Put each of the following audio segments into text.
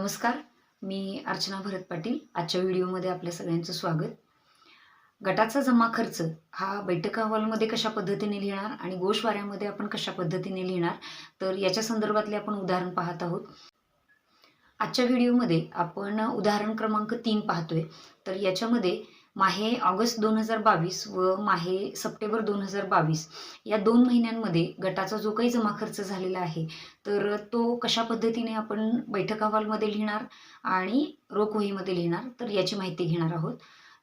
नमस्कार मी अर्चना भरत पाटील. आजच्या व्हिडिओमध्ये आपल्या सगळ्यांचं स्वागत. गटाचा जमा खर्च हा बैठक अहवालमध्ये कशा पद्धतीने लिहिणार आणि गोषवाऱ्यामध्ये आपण कशा पद्धतीने लिहिणार तर याच्या संदर्भातले आपण उदाहरण पाहत आहोत. आजच्या व्हिडिओमध्ये आपण उदाहरण क्रमांक तीन पाहतोय. तर याच्यामध्ये माहे ऑगस्ट दोन हजार बावीस व माहे सप्टेंबर दोन हजार बावीस या दोन महिन्यांमध्ये गटाचा जो काही जमा खर्च झालेला आहे तर तो कशा पद्धतीने आपण बैठक अहवालमध्ये लिहिणार आणि रोखवहीमध्ये लिहिणार तर याची माहिती घेणार आहोत.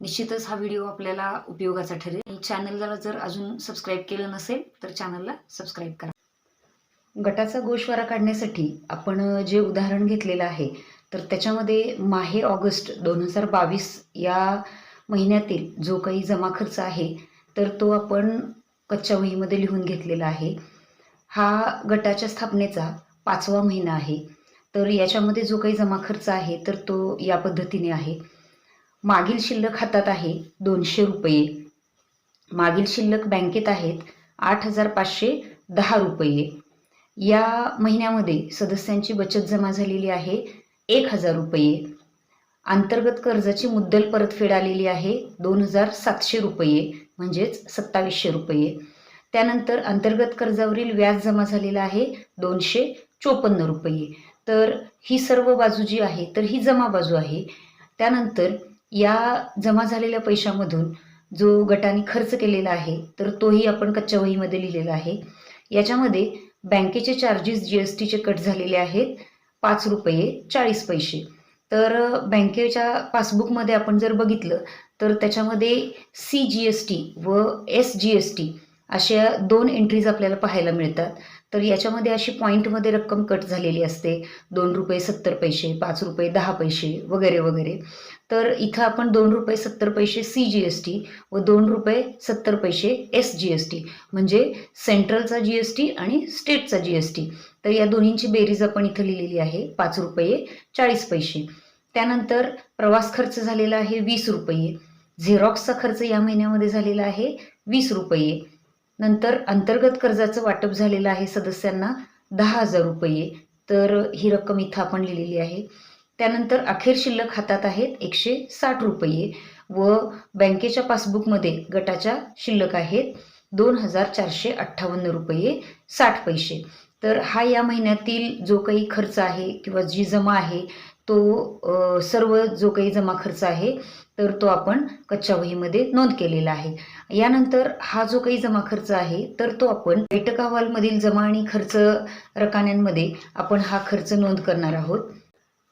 निश्चितच हा व्हिडिओ आपल्याला उपयोगाचा ठरेल. आणि चॅनलला जर अजून सबस्क्राईब केलं नसेल तर चॅनलला सबस्क्राईब करा. गटाचा गोषवारा काढण्यासाठी आपण जे उदाहरण घेतलेलं आहे तर त्याच्यामध्ये माहे ऑगस्ट दोन हजार बावीस या महिन्यातील जो काही जमा खर्च आहे तर तो आपण कच्च्या वहीमध्ये लिहून घेतलेला आहे. हा गटाच्या स्थापनेचा पाचवा महिना आहे. तर याच्यामध्ये जो काही जमा खर्च आहे तर तो या पद्धतीने आहे. मागील शिल्लक हातात आहे दोनशे रुपये. मागील शिल्लक बँकेत आहेत आठ हजार पाचशे दहा रुपये. या महिन्यामध्ये सदस्यांची बचत जमा झालेली आहे एक हजार रुपये. अंतर्गत कर्जाची मुद्दल परतफेड आलेली आहे दोन हजार सातशे रुपये म्हणजेच सत्तावीसशे रुपये. त्यानंतर अंतर्गत कर्जावरील व्याज जमा झालेलं आहे दोनशे चोपन्न रुपये. तर ही सर्व बाजू जी आहे तर ही जमा बाजू आहे. त्यानंतर या जमा झालेल्या पैशामधून जो गटाने खर्च केलेला आहे तर तोही आपण कच्च्या वहीमध्ये लिहिलेला आहे. याच्यामध्ये बँकेचे चार्जेस जी एस टीचे कट झालेले आहेत पाच रुपये चाळीस पैसे. तर बँकेच्या पासबुकमध्ये आपण जर बघितलं तर त्याच्यामध्ये सी जी एस टी व एस जी एस टी अशा दोन एंट्रीज आपल्याला पाहायला मिळतात. तर याच्यामध्ये अशी पॉईंटमध्ये रक्कम कट झालेली असते. दोन रुपये सत्तर पैसे पाच रुपये दहा पैसे वगैरे वगैरे. तर इथं आपण दोन रुपये सत्तर पैसे सी जी एस टी व दोन रुपये सत्तर पैसे एस जी एस टी म्हणजे सेंट्रलचा जी एस टी आणि स्टेटचा जी एस टी तर या दोन्हींची बेरीज आपण इथं लिहिलेली आहे. पाच रुपये चाळीस पैसे. त्यानंतर प्रवास खर्च झालेला आहे वीस रुपये. झेरॉक्सचा खर्च या महिन्यामध्ये झालेला आहे वीस रुपये. नंतर अंतर्गत कर्जाचं वाटप झालेलं आहे सदस्यांना दहा हजार रुपये. तर ही रक्कम इथं आपण लिहिलेली आहे. त्यानंतर अखेर शिल्लक हातात आहेत एकशे साठ रुपये व बँकेच्या पासबुकमध्ये गटाच्या शिल्लक आहेत दोन हजार चारशे अठ्ठावन्न रुपये साठ पैसे. तर हा या महिन्यातील जो काही खर्च आहे किंवा जी जमा आहे तो सर्व जो काही जमा खर्च आहे तर तो आपण कच्च्या वहीमध्ये नोंद केलेला आहे. यानंतर हा जो काही जमा खर्च आहे तर तो आपण बैठक अहवालमधील जमा आणि खर्च रकान्यांमध्ये आपण हा खर्च नोंद करणार आहोत.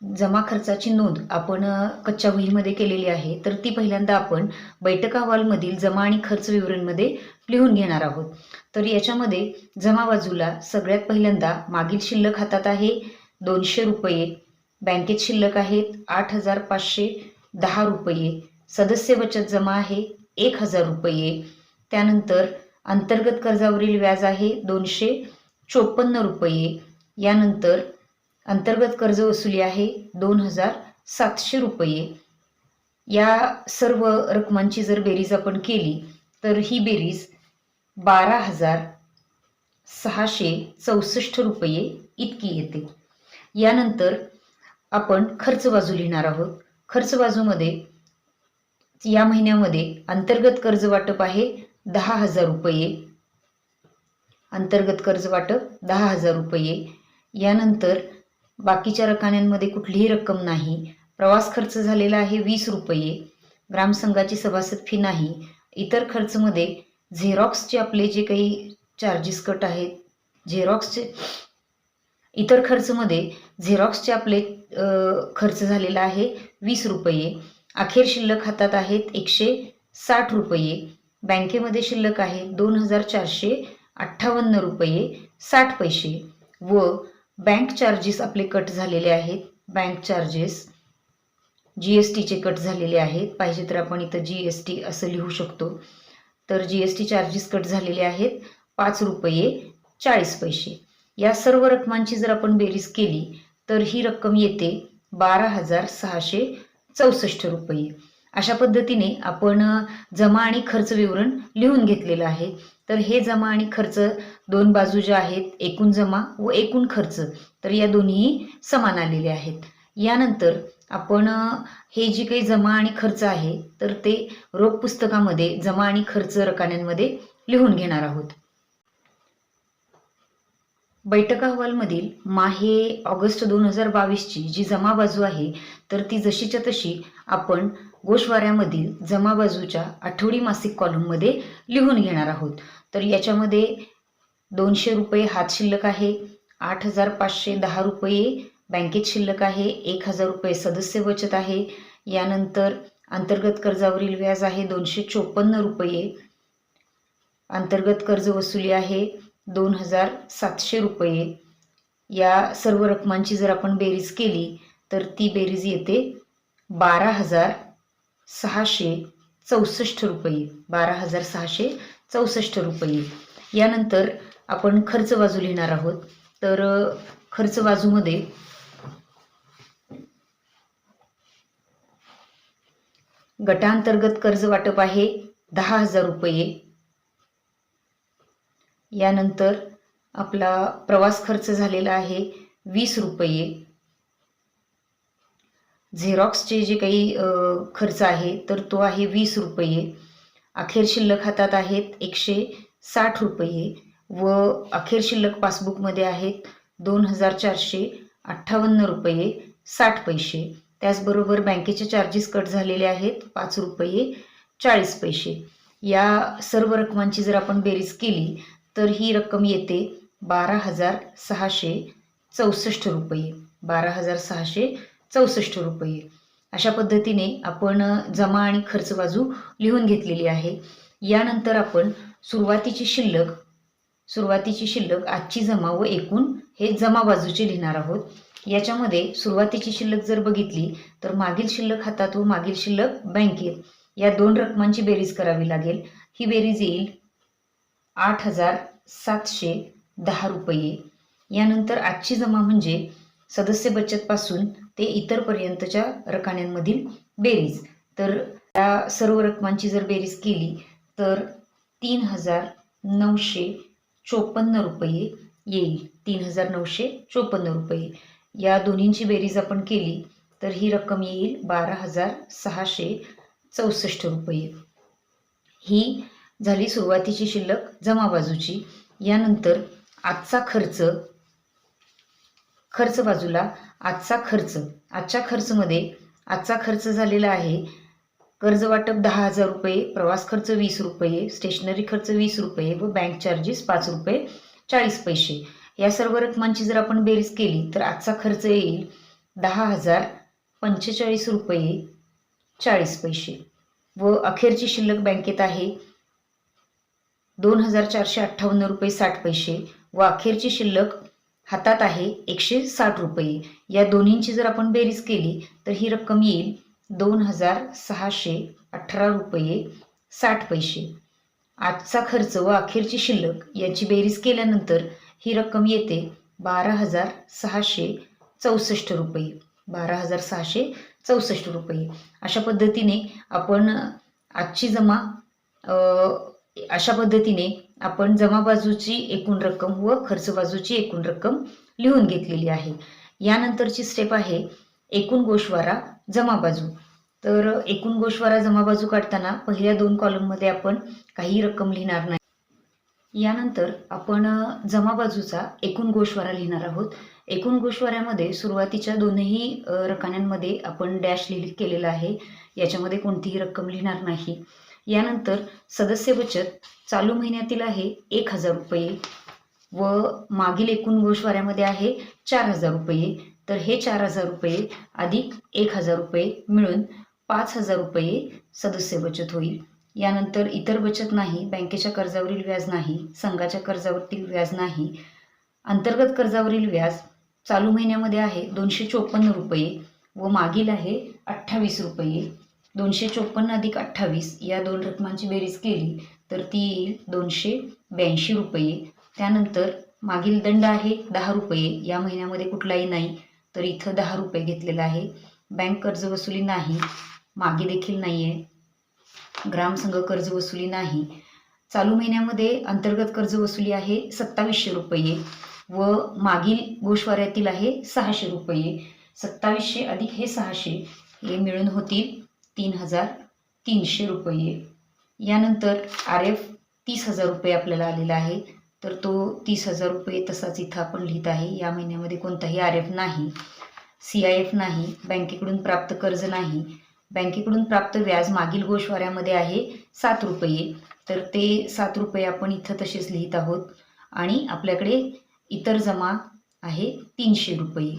जमा खर्चाची नोंद आपण कच्च्या वहीमध्ये केलेली आहे तर ती पहिल्यांदा आपण बैठक अहवालमधील जमा आणि खर्च विवरणमध्ये लिहून घेणार आहोत. तर याच्यामध्ये जमा बाजूला सगळ्यात पहिल्यांदा मागील शिल्लक हातात आहे दोनशे रुपये बँकेत शिल्लक आहेत आठ हजार पाचशे दहा रुपये. सदस्य बचत जमा आहे एक हजार रुपये. त्यानंतर अंतर्गत कर्जावरील व्याज आहे दोनशे चोपन्न रुपये. यानंतर अंतर्गत कर्ज वसुली आहे दोन हजार सातशे रुपये. या सर्व रकमांची जर बेरीज आपण केली तर ही बेरीज बारा हजार सहाशे चौसष्ट रुपये इतकी येते. यानंतर आपण खर्च बाजू लिहिणार आहोत. खर्च बाजूमध्ये या महिन्यामध्ये अंतर्गत कर्ज वाटप आहे दहा हजार रुपये. अंतर्गत कर्ज वाटप दहा हजार रुपये. यानंतर बाकीच्या रकान्यांमध्ये कुठलीही रक्कम नाही. प्रवास खर्च झालेला आहे वीस रुपये. ग्रामसंघाची सभासद फी नाही. इतर खर्चमध्ये झेरॉक्सचे आपले जे काही चार्जेस कट आहेत झेरॉक्सचे इतर खर्चमध्ये झेरॉक्सचे आपले खर्च झालेला आहे वीस रुपये. अखेर शिल्लक हातात आहेत एकशे साठ रुपये. बँकेमध्ये शिल्लक आहे दोन हजार चारशे अठ्ठावन्न रुपये साठ पैसे व बँक चार्जेस आपले कट झालेले आहेत. बँक चार्जेस जी एस टीचे कट झालेले आहेत. पाहिजे तर आपण इथं जी एस टी असं लिहू शकतो. तर G S T charges cut झालेले आहेत पाच रुपये चाळीस पैसे. या सर्व रकमांची जर आपण बेरीज केली तर ही रक्कम येते बारा हजार सहाशे चौसष्ट रुपये. अशा पद्धतीने आपण जमा आणि खर्च विवरण लिहून घेतलेलं आहे. तर हे जमा आणि खर्च दोन बाजू ज्या आहेत एकूण जमा व एकूण खर्च तर या दोन्ही समान आलेले आहेत. यानंतर आपण हे जी काही जमा आणि खर्च आहे तर ते रोख पुस्तकामध्ये जमा आणि खर्च रकान्यांमध्ये लिहून घेणार आहोत. बैठक अहवालमधील माहे ऑगस्ट दोन हजार बावीसची जी जमा बाजू आहे तर ती जशीच्या तशी आपण गोशवाऱ्यामधील जमा बाजूच्या आठवडी मासिक कॉलममध्ये लिहून घेणार आहोत. तर याच्यामध्ये दोनशे रुपये हात शिल्लक आहे आठ हजार पाचशे दहा रुपये बँकेत शिल्लक आहे एक हजार रुपये सदस्य बचत आहे. यानंतर अंतर्गत कर्जावरील व्याज आहे दोनशे चोपन्न रुपये अंतर्गत कर्ज वसुली आहे. दोन हजार सातशे रुपये. या सर्व रकमांची जर आपण बेरीज केली तर ती बेरीज येते बारा हजार सहाशे चौसष्ट रुपये. बारा हजार सहाशे चौसष्ट रुपये. यानंतर आपण खर्च बाजू लिहिणार आहोत. तर खर्च बाजूमध्ये गटांतर्गत कर्ज वाटप आहे दहा हजार रुपये. यानंतर आपला प्रवास खर्च झालेला आहे वीस रुपये. झेरॉक्सचे जे काही खर्च आहे तर तो आहे वीस रुपये. अखेर शिल्लक हातात आहेत एकशे साठ रुपये व अखेर शिल्लक पासबुकमध्ये आहेत दोन हजार चारशे अठ्ठावन्न रुपये साठ पैसे. त्याचबरोबर बँकेचे चार्जेस कट झालेले आहेत पाच रुपये चाळीस पैसे. या सर्व रकमांची जर आपण बेरीज केली तर ही रक्कम येते बारा हजार सहाशे चौसष्ट रुपये. बारा हजार सहाशे चौसष्ट रुपये. अशा पद्धतीने आपण जमा आणि खर्च बाजू लिहून घेतलेली आहे. यानंतर आपण सुरुवातीची शिल्लक सुरुवातीची शिल्लक आजची जमा व एकूण हे जमा बाजूचे लिहिणार आहोत. याच्यामध्ये सुरुवातीची शिल्लक जर बघितली तर मागील शिल्लक हातात व मागील शिल्लक बँकेत या दोन रकमांची बेरीज करावी लागेल. ही बेरीज येईल आठ हजार सातशे दहा रुपये. यानंतर आजची जमा म्हणजे सदस्य बचतपासून ते इतरपर्यंतच्या रकान्यांमधील बेरीज. तर या सर्व रकमांची जर बेरीज केली तर तीन हजार नऊशे चोपन्न रुपये येईल. तीन हजार नऊशे चोपन्न रुपये. या दोन्हींची बेरीज आपण केली तर ही रक्कम येईल बारा हजार सहाशे चौसष्ट रुपये. ही झाली सुरुवातीची शिल्लक जमा बाजूची यानंतर आजचा खर्च खर्च बाजूला आजचा खर्च. आजच्या खर्चमध्ये आजचा खर्च झालेला आहे. कर्ज वाटप दहा हजार रुपये प्रवास खर्च वीस रुपये स्टेशनरी खर्च वीस रुपये व बँक चार्जेस पाच रुपये चाळीस पैसे. या सर्व रकमांची जर आपण बेरीज केली तर आजचा खर्च येईल दहा हजार पंचेचाळीस रुपये चाळीस पैसे. व अखेरची शिल्लक बँकेत आहे दोन हजार चारशे अठ्ठावन्न रुपये साठ पैसे व अखेरची शिल्लक हातात आहे एकशे साठ रुपये. या दोन्हींची जर आपण बेरीज केली तर ही रक्कम येईल दोन हजार सहाशे अठरा रुपये साठ पैसे. आजचा खर्च व अखेरची शिल्लक यांची बेरीज केल्यानंतर ही रक्कम येते बारा हजार सहाशे चौसष्ट रुपये. बारा हजार सहाशे चौसष्ट रुपये. अशा पद्धतीने आपण आजची जमा अशा पद्धतीने आपण जमा बाजूची एकूण रक्कम व खर्च बाजूची एकूण रक्कम लिहून घेतलेली आहे. यानंतरची स्टेप आहे एकूण गोषवारा जमा बाजू तर एकूण गोषवारा जमा बाजू काढताना पहिल्या दोन कॉलममध्ये आपण काही रक्कम लिहिणार नाही. यानंतर आपण जमा बाजूचा एकूण गोषवारा लिहिणार आहोत. एकूण गोषवाऱ्यामध्ये सुरुवातीच्या दोनही रकान्यांमध्ये आपण डॅश लिहि केलेला आहे. याच्यामध्ये कोणतीही रक्कम लिहिणार नाही. यानंतर सदस्य बचत चालू महिन्यातील आहे एक हजार रुपये व मागील एकूण गोषवाऱ्यामध्ये आहे चार हजार रुपये. तर हे चार हजार रुपये अधिक एक हजार रुपये मिळून पाच हजार रुपये सदस्य बचत होईल. यानंतर इतर बचत नाही बँकेच्या कर्जावरील व्याज नाही संघाच्या कर्जावरील व्याज नाही अंतर्गत कर्जावरील व्याज चालू महिन्यामध्ये आहे दोनशे चोपन्न रुपये व मागील आहे अठ्ठावीस रुपये. दोनशे चोपन्न अधिक अठ्ठावीस या दोन रकमांची बेरीज केली तर ती येईल दोनशे ब्याऐंशी रुपये. त्यानंतर मागील दंड आहे दहा रुपये. या महिन्यामध्ये कुठलाही नाही तर इथं दहा रुपये घेतलेला आहे. बँक कर्ज वसुली नाही मागे देखील नाही आहे ग्रामसंघ कर्ज वसुली नाही. चालू महिन्यामध्ये अंतर्गत कर्ज वसुली आहे सत्तावीसशे रुपये व मागील गोषवाऱ्यातील आहे सहाशे रुपये. सत्तावीसशे अधिक हे सहाशे हे मिळून होतील तीन हजार तीनशे रुपये. यानंतर आर एफ तीस हजार रुपये आपल्याला आलेला आहे. तर तो तीस हजार रुपये तसाच इथं आपण लिहित आहे. या महिन्यामध्ये कोणताही आर एफ नाही सी आय एफ नाही बँकेकडून प्राप्त कर्ज नाही. बँकेकडून प्राप्त व्याज मागील गोशवाऱ्यामध्ये आहे सात रुपये. तर ते सात रुपये आपण इथं तसेच लिहित आहोत. आणि आपल्याकडे इतर जमा आहे तीनशे रुपये.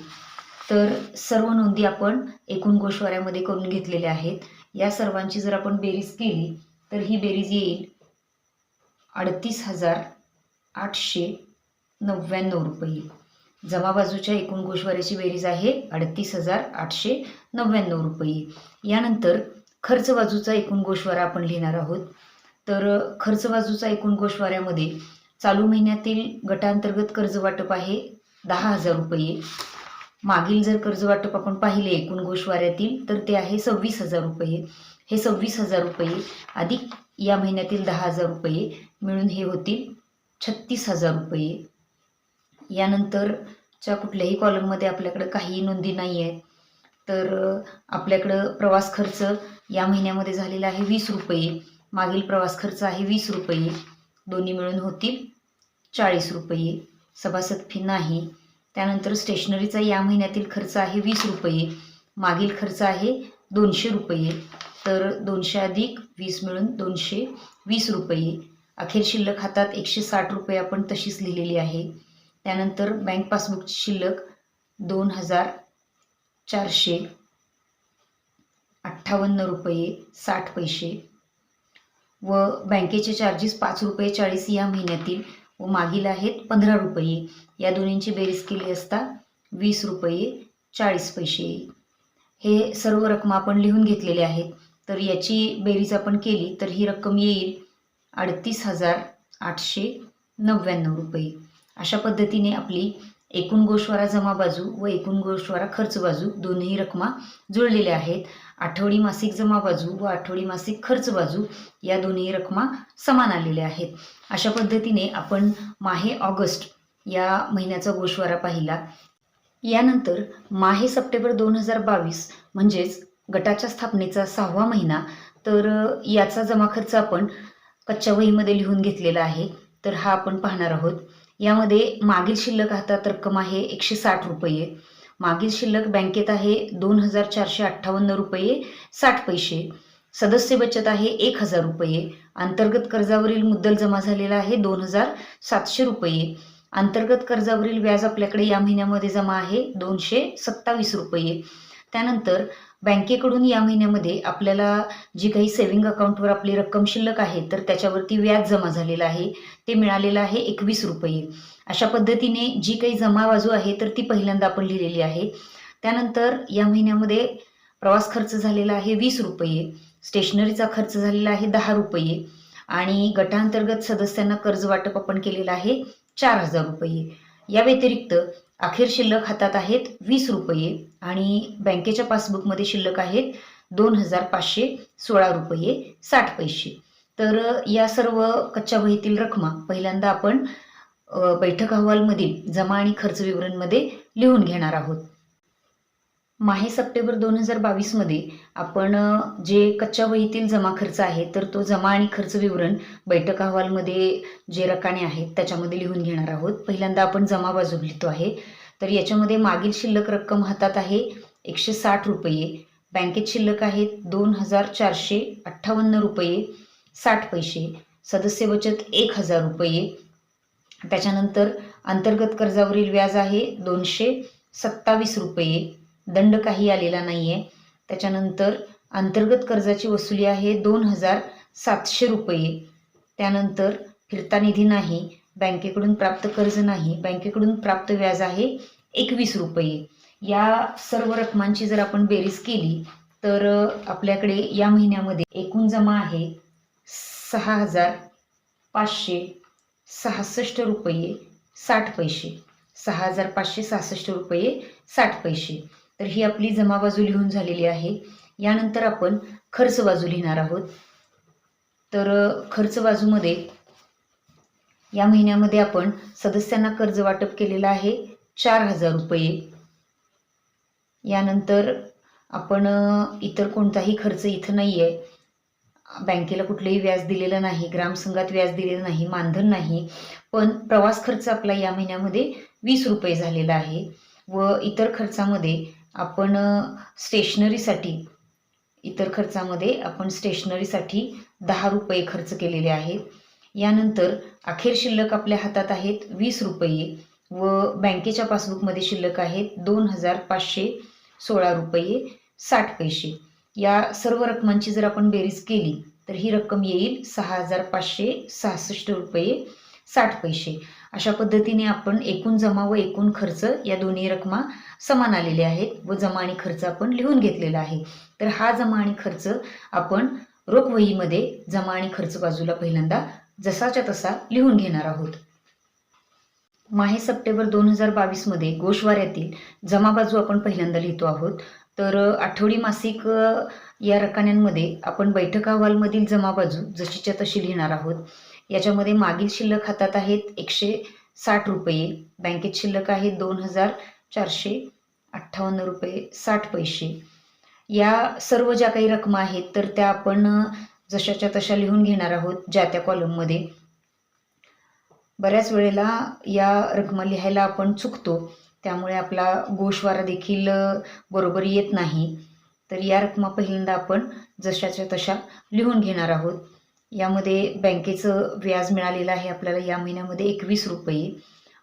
तर सर्व नोंदी आपण एकूण गोशवाऱ्यामध्ये करून घेतलेल्या आहेत. या सर्वांची जर आपण बेरीज केली तर ही बेरीज येईल अडतीस हजार आठशे नव्याण्णव रुपये. जमा बाजूच्या एकूण गोशवाऱ्याची बेरीज आहे अडतीस हजार आठशे नव्याण्णव रुपये. यानंतर खर्च बाजूचा एकूण गोशवारा आपण लिहिणार आहोत. तर खर्च बाजूचा एकूण गोशवाऱ्यामध्ये चालू महिन्यातील गटांतर्गत कर्ज वाटप आहे दहा हजार रुपये. मागील जर कर्ज वाटप आपण पाहिले एकूण गोशवाऱ्यातील तर ते आहे सव्वीस हजार रुपये. हे सव्वीस हजार रुपये अधिक या महिन्यातील दहा हजार रुपये मिळून हे होतील छत्तीस हजार रुपये. यानंतरच्या कुठल्याही कॉलममध्ये आपल्याकडं काही नोंदी नाही आहेत. तर आपल्याकडं प्रवास खर्च या महिन्यामध्ये झालेला आहे वीस रुपये. मागील प्रवास खर्च आहे वीस रुपये. दोन्ही मिळून होतील चाळीस रुपये. सभासद फी नाही. त्यानंतर स्टेशनरीचा या महिन्यातील खर्च आहे वीस रुपये मागील खर्च आहे दोनशे रुपये. तर दोनशे अधिक वीस मिळून दोनशे वीस रुपये. अखेर शिल्लक हातात एकशे साठ रुपये आपण तशीच लिहिलेली आहे. त्यानंतर बँक पासबुकची शिल्लक दोन हजार चारशे अठ्ठावन्न रुपये साठ पैसे. व बँकेचे चार्जेस पाच रुपये चाळीस या महिन्यातील व मागील आहेत पंधरा रुपये. या दोन्हींची बेरीज केली असता वीस रुपये चाळीस पैसे. हे सर्व रक्कम आपण लिहून घेतलेले आहेत. तर याची बेरीज आपण केली तर ही रक्कम येईल अडतीस हजार आठशे नव्याण्णव रुपये. अशा पद्धतीने आपली एकूण गोषवारा जमा बाजू व एकूण गोषवारा खर्च बाजू दोन्ही रकमा जुळलेल्या आहेत. आठवडी मासिक जमा बाजू व आठवडी मासिक खर्च बाजू या दोन्ही रकमा समान आलेल्या आहेत. अशा पद्धतीने आपण माहे ऑगस्ट या महिन्याचा गोशवारा पाहिला. यानंतर माहे सप्टेंबर दोन हजार बावीस म्हणजेच गटाच्या स्थापनेचा सहावा महिना तर याचा जमा खर्च आपण कच्च्या वहीमध्ये लिहून घेतलेला आहे तर हा आपण पाहणार आहोत. यामध्ये मागील शिल्लक हातात रक्कम आहे एकशे साठ रुपये. मागील शिल्लक बँकेत आहे दोन हजार चारशे अठ्ठावन्न रुपये साठ पैसे. सदस्य बचत आहे एक हजार रुपये. अंतर्गत कर्जावरील मुद्दल जमा झालेला आहे दोन हजार सातशे रुपये. अंतर्गत कर्जावरील व्याज आपल्याकडे या महिन्यामध्ये जमा आहे दोनशे सत्तावीस रुपये. त्यानंतर बँकेकडून या महिन्यामध्ये आपल्याला जी काही सेव्हिंग अकाउंटवर आपली रक्कम शिल्लक आहे तर त्याच्यावरती व्याज जमा झालेलं आहे. ते मिळालेलं आहे एकवीस रुपये. अशा पद्धतीने जी काही जमा बाजू आहे तर ती पहिल्यांदा आपण लिहिलेली आहे. त्यानंतर या महिन्यामध्ये प्रवास खर्च झालेला आहे वीस रुपये स्टेशनरीचा खर्च झालेला आहे दहा रुपये आणि गटांतर्गत सदस्यांना कर्ज वाटप आपण केलेलं आहे चार हजार रुपये. या व्यतिरिक्त अखेर शिल्लक हातात आहेत वीस रुपये आणि बँकेच्या पासबुकमध्ये शिल्लक आहेत दोन हजार पाचशे सोळा रुपये साठ पैसे. तर या सर्व कच्च्या वहीतील रकमा पहिल्यांदा आपण बैठक अहवालमधील जमा आणि खर्च विवरणमध्ये लिहून घेणार आहोत. माहे सप्टेंबर दोन हजार बावीसमध्ये आपण जे कच्च्या वहीतील जमा खर्च आहे तर तो जमा आणि खर्च विवरण बैठक अहवालमध्ये जे रकाने आहेत त्याच्यामध्ये लिहून घेणार आहोत. पहिल्यांदा आपण जमा बाजू लिहितो आहे. तर याच्यामध्ये मागील शिल्लक रक्कम हातात आहे एकशे साठ रुपये बँकेत शिल्लक आहेत दोन हजार चारशे अठ्ठावन्न रुपये साठ पैसे सदस्य बचत एक हजार रुपये त्याच्यानंतर अंतर्गत कर्जावरील व्याज आहे दोनशे सत्तावीस रुपये. दंड काही आलेला नाही आहे त्याच्यानंतर अंतर्गत कर्जाची वसुली आहे दोन हजार सातशे रुपये. त्यानंतर फिरता निधी नाही बँकेकडून प्राप्त कर्ज नाही बँकेकडून प्राप्त व्याज आहे एकवीस रुपये. या सर्व रकमांची जर आपण बेरीज केली तर आपल्याकडे या महिन्यामध्ये एकूण जमा आहे सहा हजार पाचशे सहासष्ट रुपये साठ पैसे. सहा हजार पाचशे सहासष्ट रुपये साठ पैसे. तर ही आपली जमा बाजू लिहून झालेली आहे. यानंतर आपण खर्च बाजू लिहिणार आहोत. तर खर्च बाजूमध्ये या महिन्यामध्ये आपण सदस्यांना कर्ज वाटप केलेलं आहे चार हजार रुपये. यानंतर आपण इतर कोणताही खर्च इथं नाही आहे बँकेला कुठलंही व्याज दिलेलं नाही ग्रामसंघात व्याज दिलेलं नाही मानधन नाही. पण प्रवास खर्च आपला या महिन्यामध्ये वीस रुपये झालेला आहे. व इतर खर्चामध्ये आपण स्टेशनरीसाठी इतर खर्चामध्ये आपण स्टेशनरीसाठी दहा रुपये खर्च केलेले आहेत. यानंतर अखेर शिल्लक आपल्या हातात आहेत वीस रुपये व बँकेच्या पासबुकमध्ये शिल्लक आहेत दोन हजार पाचशे सोळा रुपये साठ पैसे. या सर्व रकमांची जर आपण बेरीज केली तर ही रक्कम येईल सहा हजार पाचशे सहासष्ट रुपये साठ पैसे. अशा पद्धतीने आपण एकूण जमा व एकूण खर्च या दोन्ही रकमा समान आलेले आहेत व जमा आणि खर्च आपण लिहून घेतलेला आहे. तर हा जमा आणि खर्च आपण रोखवहीमध्ये जमा आणि खर्च बाजूला पहिल्यांदा जसाच्या तसा लिहून घेणार आहोत. माहे सप्टेंबर दोन हजार बावीसमध्ये गोशवाऱ्यातील जमा बाजू आपण पहिल्यांदा लिहितो आहोत. तर आठवडी मासिक या रकान्यांमध्ये आपण बैठक अहवालमधील जमा बाजू जशीच्या तशी लिहिणार आहोत. याच्यामध्ये मागील शिल्लक हातात आहेत एकशे साठ रुपये बँकेत शिल्लक आहे दोन हजार चारशे अठ्ठावन्न रुपये साठ पैसे. या सर्व ज्या काही रकमा आहेत तर त्या आपण जशाच्या तशा लिहून घेणार आहोत ज्या त्या कॉलममध्ये बऱ्याच वेळेला या रकमा लिहायला आपण चुकतो. त्यामुळे आपला गोशवारा देखील बरोबर येत नाही. तर या रकमा पहिल्यांदा आपण जशाच्या तशा लिहून घेणार आहोत. यामध्ये बँकेचं व्याज मिळालेलं आहे आपल्याला या महिन्यामध्ये एकवीस रुपये.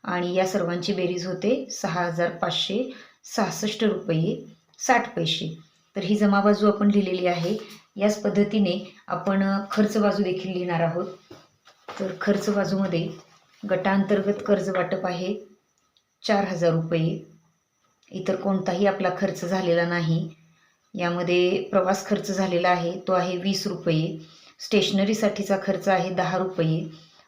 आणि या सर्वांची बेरीज होते सहा हजार पाचशे सहासष्ट रुपये साठ पैसे. तर ही जमा बाजू आपण लिहिलेली आहे. याच पद्धतीने आपण खर्च बाजू देखील लिहिणार आहोत. तर खर्च बाजूमध्ये गटांतर्गत कर्ज वाटप आहे. चार हजार रुपये. इतर कोणताही आपला खर्च झालेला नाही. यामध्ये प्रवास खर्च झालेला आहे. तो आहे वीस रुपये. स्टेशनरीसाठीचा खर्च आहे दहा रुपये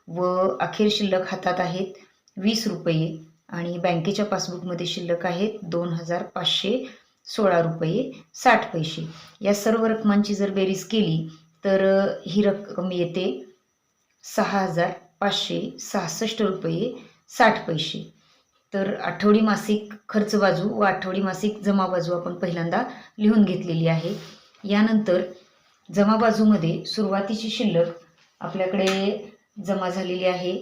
व अखेर शिल्लक हातात आहेत वीस रुपये आणि बँकेच्या पासबुकमध्ये शिल्लक आहेत दोन हजार पाचशे सोळा रुपये साठ पैसे. या सर्व रकमांची जर बेरीज केली तर ही रक्कम येते सहा हजार पाचशे सहासष्ट रुपये साठ पैसे. तर आठवडी मासिक खर्च बाजू व आठवडी मासिक जमा बाजू आपण पहिल्यांदा लिहून घेतलेली आहे. यानंतर जमा बाजूमध्ये सुरुवातीची शिल्लक आपल्याकडे जमा झालेली आहे.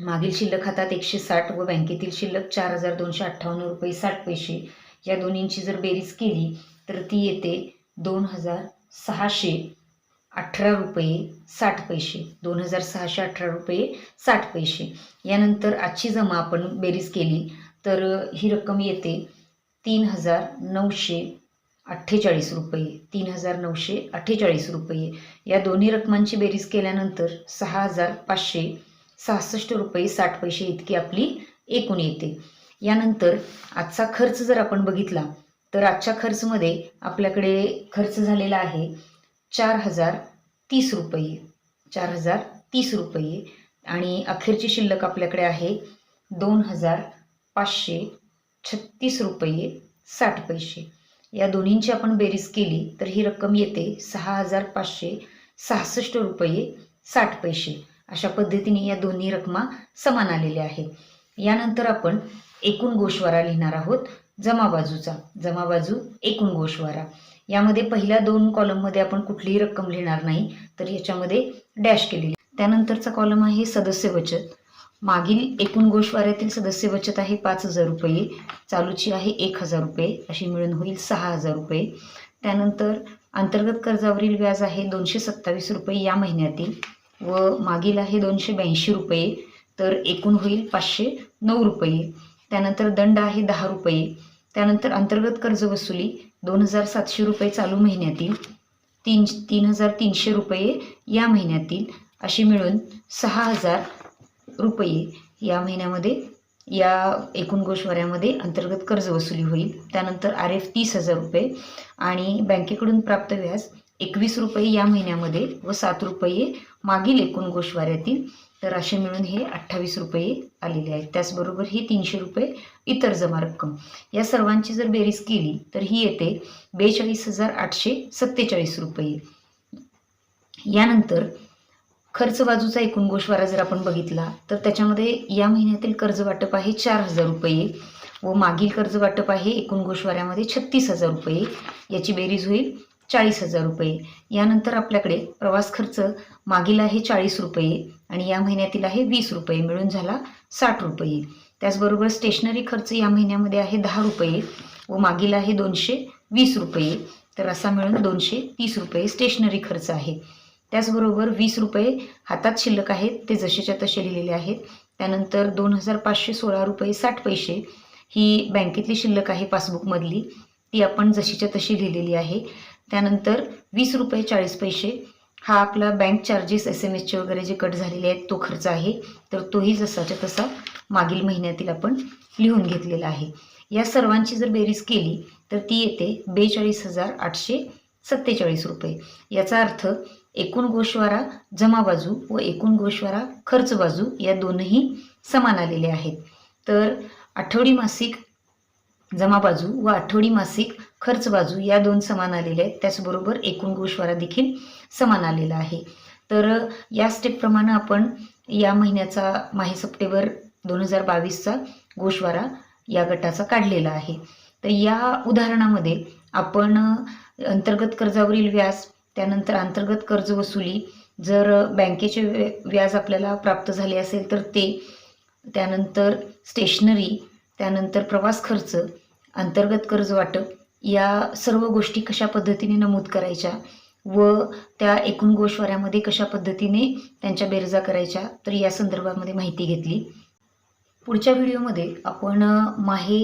मागील शिल्लक हातात एकशे साठ व बँकेतील शिल्लक चार हजार दोनशे अठ्ठावन्न रुपये साठ पैसे. या दोन्हींची जर बेरीज केली तर ती येते दोन हजार सहाशे. अठरा रुपये साठ पैसे. दोन हजार सहाशे अठरा रुपये साठ पैसे. यानंतर आजची जमा आपण बेरीज केली तर ही रक्कम येते तीन हजार नऊशे अठ्ठेचाळीस रुपये. तीन हजार नऊशे अठ्ठेचाळीस रुपये. या दोन्ही रकमांची बेरीज केल्यानंतर सहा हजार पाचशे सहासष्ट रुपये साठ पैसे इतकी आपली एकूण येते. यानंतर आजचा खर्च जर आपण बघितला तर आजच्या खर्चमध्ये आपल्याकडे खर्च झालेला आहे चार हजार तीस रुपये. चार हजार तीस रुपये. आणि अखेरची शिल्लक आपल्याकडे आहे दोन हजार पाचशे छत्तीस रुपये साठ पैसे. या दोन्हींची आपण बेरीज केली तर ही रक्कम येते सहा हजार पाचशे सहासष्ट रुपये साठ पैसे. अशा पद्धतीने या दोन्ही रकमा समान आलेल्या आहेत. यानंतर आपण एकूण गोशवारा लिहिणार आहोत जमा बाजूचा. जमा बाजू एकूण गोशवारा यामध्ये पहिल्या दोन कॉलममध्ये आपण कुठलीही रक्कम लिहिणार नाही तर याच्यामध्ये डॅश केलेली. त्यानंतरचा कॉलम आहे सदस्य बचत. मागील एकूण गोशवाऱ्यातील सदस्य बचत आहे पाच हजार रुपये चालूची आहे एक हजार रुपये अशी मिळून होईल सहा हजार रुपये. त्यानंतर अंतर्गत कर्जावरील व्याज आहे दोनशे सत्तावीस रुपये या महिन्यातील व मागील आहे दोनशे ब्याऐंशी रुपये तर एकूण होईल पाचशे नऊ रुपये. त्यानंतर दंड आहे दहा रुपये. त्यानंतर अंतर्गत कर्ज वसुली दोन हजार सातशे रुपये चालू महिन्यातील तीन तीन हजार तीनशे रुपये या महिन्यातील अशी मिळून सहा हजार रुपये या महिन्यामध्ये या एकूण गोषवाऱ्यामध्ये अंतर्गत कर्ज वसुली होईल. त्यानंतर आर एफ तीस हजार रुपये आणि बँकेकडून प्राप्त व्याज एकवीस रुपये या महिन्यामध्ये व सात रुपये मागील एकूण गोषवाऱ्यातील तर असे मिळून हे अठ्ठावीस रुपये आलेले आहेत. त्याचबरोबर ही तीनशे रुपये इतर जमा रक्कम. या सर्वांची जर बेरीज केली तर ही येते बेचाळीस हजार आठशे सत्तेचाळीस रुपये. यानंतर खर्च बाजूचा एकूण गोषवारा जर आपण बघितला तर त्याच्यामध्ये या महिन्यातील कर्ज वाटप आहे चार हजार रुपये व मागील कर्ज वाटप आहे एकूण गोषवाऱ्यामध्ये छत्तीस हजार रुपये. याची बेरीज होईल चाळीस हजार रुपये. यानंतर आपल्याकडे प्रवास खर्च मागील आहे चाळीस रुपये आणि या महिन्यातील आहे वीस रुपये. मिळून झाला साठ रुपये. त्याचबरोबर स्टेशनरी खर्च या महिन्यामध्ये आहे दहा रुपये व मागील आहे दोनशे वीस रुपये. तर असा मिळून दोनशे तीस रुपये स्टेशनरी खर्च आहे. त्याचबरोबर वीस रुपये हातात शिल्लक आहेत. ते जसेच्या तसे लिहिलेले आहेत. त्यानंतर दोन हजार पाचशे सोळा रुपये साठ पैसे ही बँकेतली शिल्लक आहे पासबुकमधली. ती आपण जशीच्या तशी लिहिलेली आहे. त्यानंतर वीस रुपये चाळीस पैसे. हा आपला बँक चार्जेस एस एम एसचे वगैरे जे कट झालेले आहेत तो खर्च आहे. तर तोही जसाच्या तसा मागील महिन्यातील आपण लिहून घेतलेला आहे. या सर्वांची जर बेरीज केली तर ती येते बेचाळीस हजार आठशे सत्तेचाळीस रुपये. याचा अर्थ एकूण गोशवारा जमा बाजू व एकूण गोशवारा खर्च बाजू या दोनही समान आलेले आहेत. तर आठवडी मासिक जमा बाजू व आठवडी मासिक खर्च बाजू या दोन समान आलेल्या आहेत. त्याचबरोबर एकूण गोषवारा देखील समान आलेला आहे. तर या स्टेपप्रमाणे आपण या महिन्याचा माहे सप्टेंबर दोन हजार बावीसचा गोषवारा या गटाचा काढलेला आहे. तर या उदाहरणामध्ये आपण अंतर्गत कर्जावरील व्याज त्यानंतर अंतर्गत कर्ज वसुली जर बँकेचे व्य- व्याज आपल्याला प्राप्त झाले असेल तर ते त्यानंतर स्टेशनरी त्यानंतर प्रवास खर्च अंतर्गत कर्ज वाटप या सर्व गोष्टी कशा पद्धतीने नमूद करायच्या व त्या एकूण गोशवाऱ्यामध्ये कशा पद्धतीने त्यांच्या बेरजा करायच्या तर या संदर्भामध्ये माहिती घेतली. पुढच्या व्हिडिओमध्ये आपण माहे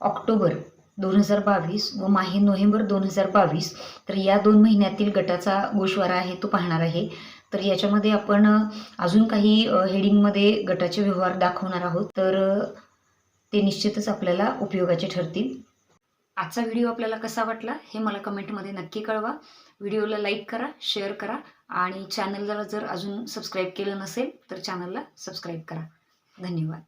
ऑक्टोबर दोन हजार बावीस व माहे नोव्हेंबर दोन हजार बावीस तर या दोन महिन्यातील गटाचा गोषवारा आहे तो पाहणार आहे. तर याच्यामध्ये आपण अजून काही हेडिंगमध्ये गटाचे व्यवहार दाखवणार आहोत. तर ते निश्चितच आपल्याला उपयोगाचे ठरतील. आजचा व्हिडिओ आपल्याला कसा वाटला हे मला कमेंटमध्ये नक्की कळवा. व्हिडिओला लाईक करा शेअर करा आणि चॅनलला जर अजून सबस्क्राईब केलं नसेल तर चॅनलला सबस्क्राईब करा. धन्यवाद.